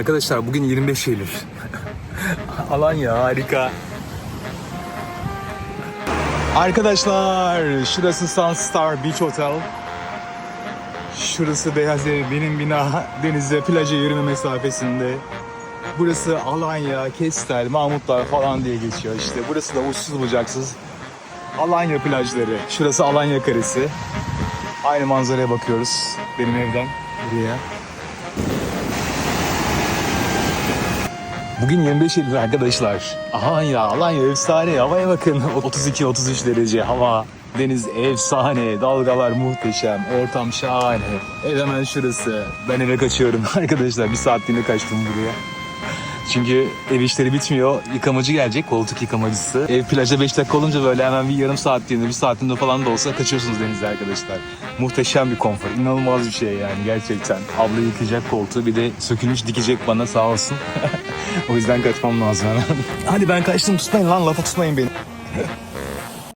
Arkadaşlar bugün 25 Eylül. Alanya harika. Arkadaşlar şurası Sunstar Beach Hotel. Şurası Beyaz Ev, benim bina denize plaja yürüme mesafesinde. Burası Alanya, Kestel, Mahmutlar falan diye geçiyor işte. Burası da uçsuz bucaksız Alanya plajları. Şurası Alanya Karesi. Aynı manzaraya bakıyoruz benim evden buraya. Bugün 25 Eylül arkadaşlar. Alanya, Alanya efsane. Havaya bakın. 32-33 derece hava. Deniz efsane. Dalgalar muhteşem. Ortam şahane. Ev hemen şurası. Ben eve kaçıyorum arkadaşlar. Bir saatliğine kaçtım buraya. Çünkü ev işleri bitmiyor. Yıkamacı gelecek, koltuk yıkamacısı. Ev plaja 5 dakika olunca böyle hemen bir yarım saatliğinde, bir saatinde falan da olsa kaçıyorsunuz denize arkadaşlar. Muhteşem bir konfor, inanılmaz bir şey yani gerçekten. Abla yıkayacak koltuğu bir de sökülmüş dikecek bana sağ olsun. o yüzden kaçmam lazım hemen. Hadi ben kaçtım tutmayın lan lafa tutmayın beni.